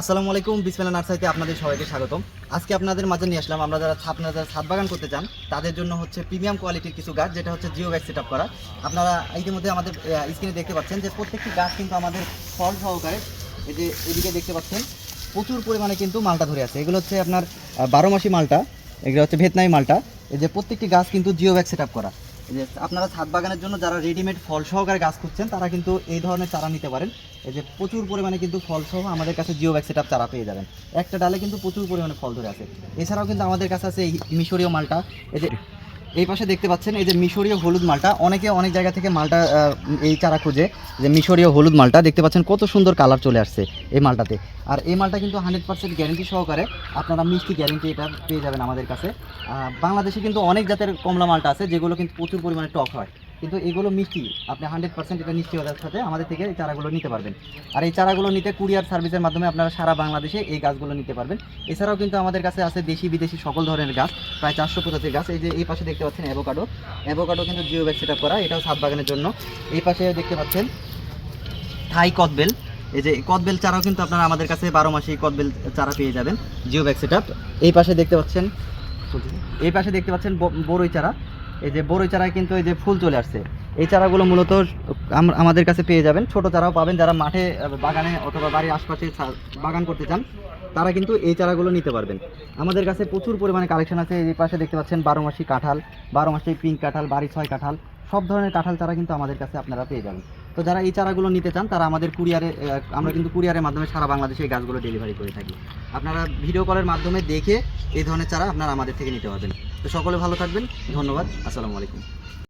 আসসালামু আলাইকুম বিসমেলা নার্সারিতে আপনাদের সবাইকে স্বাগতম। আজকে আপনাদের মাঝে নিয়ে আসলাম, আমরা যারা আপনারা যারা ছাদ বাগান করতে চান, তাদের জন্য হচ্ছে প্রিমিয়াম কোয়ালিটির কিছু গাছ, যেটা হচ্ছে জিও ব্যাগ সেট করা। আপনারা ইতিমধ্যে আমাদের স্ক্রিনে দেখতে পাচ্ছেন যে প্রত্যেকটি গাছ কিন্তু আমাদের ফল সহকারে এই যে এদিকে দেখতে পাচ্ছেন, প্রচুর পরিমাণে কিন্তু মালটা ধরে আছে। এগুলো হচ্ছে আপনার বারো মাসি মালটা, এগুলো হচ্ছে ভেতনাই মালটা। এই যে প্রত্যেকটি গাছ কিন্তু জিও ব্যাগ সেট করা। যে আপনারা ছাদ বাগানের জন্য যারা রেডিমেড ফল সহকারে গাছ খুঁজছেন, তারা কিন্তু এই ধরনের চারা নিতে পারেন। এই যে প্রচুর পরিমাণে কিন্তু ফল সহ আমাদের কাছে জিও সেটআপ চারা পেয়ে যাবেন। একটা ডালে কিন্তু প্রচুর পরিমাণে ফল ধরে আছে। এছাড়াও কিন্তু আমাদের কাছে আছে এই মিশরীয় মালটা। এই যে এই পাশে দেখতে পাচ্ছেন এই যে মিশরীয় হলুদ মালটা। অনেকে অনেক জায়গা থেকে মালটা এই চারা খুঁজে যে মিশরীয় হলুদ মালটা। দেখতে পাচ্ছেন কত সুন্দর কালার চলে আসছে এই মালটাতে। আর এই মালটা কিন্তু হান্ড্রেড পার্সেন্ট গ্যারেন্টি সহকারে আপনারা মিষ্টি গ্যারেন্টি এটা পেয়ে যাবেন আমাদের কাছে। বাংলাদেশে কিন্তু অনেক জাতের কমলা মালটা আছে, যেগুলো কিন্তু প্রচুর পরিমাণে টক হয়। কিন্তু এগুলো মিষ্টি। আপনি হান্ড্রেড পার্সেন্ট এটা নিশ্চয়তার সাথে আমাদের থেকে এই চারাগুলো নিতে পারবেন। আর এই চারাগুলো নিতে কুরিয়ার সার্ভিসের মাধ্যমে আপনারা সারা বাংলাদেশে এই গাছগুলো নিতে পারবেন। এছাড়াও কিন্তু আমাদের কাছে আছে দেশি বিদেশি সকল ধরনের গাছ, প্রায় চারশো প্রজাতির গাছ। এই যে এই পাশে দেখতে পাচ্ছেন অ্যাভোকাডো অ্যাভোকাডো কিন্তু জিও ব্যাগ সেট করা, এটাও ছাদ বাগানের জন্য। এই পাশে দেখতে পাচ্ছেন থাই কদবেল। এই যে কদবেল চারাও কিন্তু আপনারা আমাদের কাছে বারো মাসে কদবেল চারা পেয়ে যাবেন জিও ব্যাগ সেট এই পাশে দেখতে পাচ্ছেন, এই পাশে দেখতে পাচ্ছেন বড়ই চারা। এই যে বড়ই চারায় কিন্তু এই যে ফুল চলে আসছে। এই চারাগুলো মূলত আম- আমাদের কাছে পেয়ে যাবেন। ছোট চারাও পাবেন যারা মাঠে বাগানে অথবা বাড়ির আশপাশে বাগান করতে চান, তারা কিন্তু এই চারাগুলো নিতে পারবেন। আমাদের কাছে প্রচুর পরিমাণে কালেকশন আছে। এই পাশে দেখতে পাচ্ছেন বারো মাসি কাঁঠাল, বারো মাসি পিঙ্ক কাঁঠাল, বাড়ি ছয় কাঁঠাল, সব ধরনের কাঁঠাল চারা কিন্তু আমাদের কাছে আপনারা পেয়ে যাবেন। তো যারা এই চারাগুলো নিতে চান, তারা আমাদের কুরিয়ারে আমরা কিন্তু কুরিয়ারের মাধ্যমে সারা বাংলাদেশে এই গাছগুলো ডেলিভারি করে থাকি। আপনারা ভিডিও কলের মাধ্যমে দেখে এই ধরনের চারা আপনারা আমাদের থেকে নিতে পারবেন। তো সকলে ভালো থাকবেন। ধন্যবাদ। আসসালামু আলাইকুম।